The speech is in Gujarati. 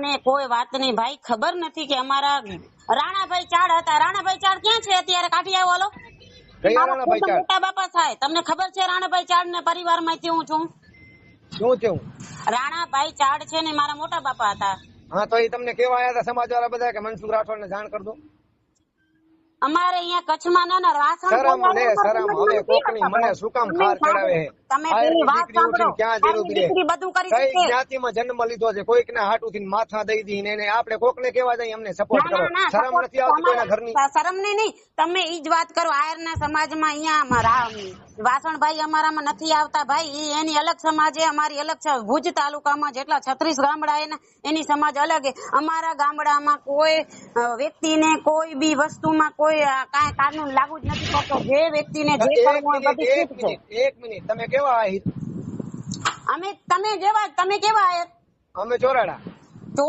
તમને કોઈ વાતની ભાઈ ખબર નથી કે અમારા રાણાભાઈ ચાડ હતા. રાણાભાઈ ચાડ ક્યાં છે અત્યારે? કાઢી આવો હાલો. મોટા બાપા થાય. તમને ખબર છે રાણાભાઈ ચાડ ને પરિવારમાંથી હું છું? શું છે રાણાભાઈ ચાડ છે ને મારા મોટા બાપા હતા. હા તો એ તમને કેવા આવ્યા હતા સમાજ વાળા બધા કે મનસુખ રાઠોડ ને જાણ કર દો. અમારે અહીંયા કચ્છમાં ના ના રાસણ શરમ ને શરમ હવે કોકની મને શું કામ ખાર ચડાવે? તમે પેલી વાત સાંભળો. તારી દીકરી બધું કરી કઈ જ્ઞાતિમાં જન્મ લીધો છે? કોઈક ને હાટું થી માથા દઈ દી ને એને આપણે કોકને કેવા જાય એમને સપોર્ટ કરો ના, ના, શરમ નથી આવતી કોઈના ઘરની. શરમની નહીં. તમે ઈ જ વાત કરો આયરના સમાજમાં અહીંયા અમારા વાસણભાઈ અમારામાં નથી આવતા ભાઈ. એની અલગ સમાજ અમારી અલગ છે ભુજ તાલુકામાં જેટલા છત્રીસ ગામડા એના એની સમાજ અલગ અમારા ગામડામાં કોઈ વ્યક્તિને કોઈ બી વસ્તુમાં કોઈ કાંઈ કાનૂન લાગુ જ નથી પડતો. જે વ્યક્તિને જે કરવું હોય બધી એક મિનિટ તમે કેવા આહિત અમે તમે જેવા તમે કેવા આયત અમે ચોરાડા.